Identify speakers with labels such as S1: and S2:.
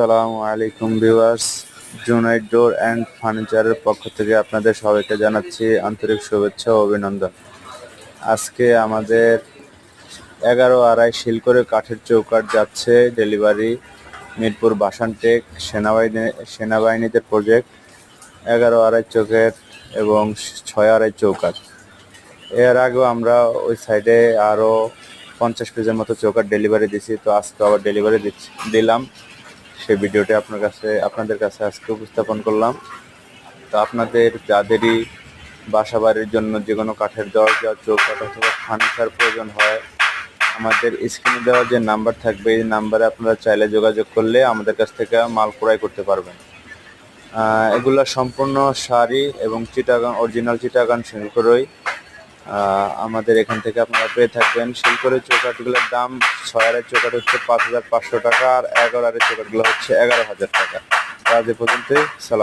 S1: আসসালামু আলাইকুম viewers. জুনাইট door and ফার্নিচারের পক্ষ থেকে আপনাদের সবাইকে জানাচ্ছি আন্তরিক শুভেচ্ছা ও অভিনন্দন। আজকে আমাদের এগারো আড়াই শিল করে কাঠের চৌকাঠ যাচ্ছে ডেলিভারি মিরপুর বাসানটেক সেনাবাহিনী সেনাবাহিনীদের প্রজেক্ট এগারো আড়াই চৌকের এবং ছয় আড়াই চৌকাঠ। এর আগেও আমরা ওই সাইডে আরও পঞ্চাশ পিসের মতো চৌকাঠ ডেলিভারি দিছি, তো আজকে আবার ডেলিভারি দিচ্ছি দিলাম। সেই ভিডিওটি আপনার কাছে, আপনাদের কাছে আজকে উপস্থাপন করলাম। তো আপনাদের যাদেরই বাসা বাড়ির জন্য যে কোনো কাঠের দরজা, চৌকাঠ অথবা ফার্নিচার প্রয়োজন হয়, আমাদের স্ক্রিনে দেওয়া যে নাম্বার থাকবে, এই নাম্বারে আপনারা চাইলে যোগাযোগ করলে আমাদের কাছ থেকে মাল ক্রয় করতে পারবেন। এগুলা সম্পূর্ণ শাড়ি এবং চিটাগান অরিজিনাল চিটাগান চিটাগাং শিল্পরই আমাদের এখান থেকে আপনারা পেয়ে থাকবেন। শিল্পরের চৌকাঠগুলোর দাম ছয় আড়াই চৌকাট হচ্ছে পাঁচ হাজার পাঁচশো টাকা আর এগারো আড়াই চৌকাঠগুলো হচ্ছে এগারো হাজার টাকা। আজ এ পর্যন্তই, সালাম।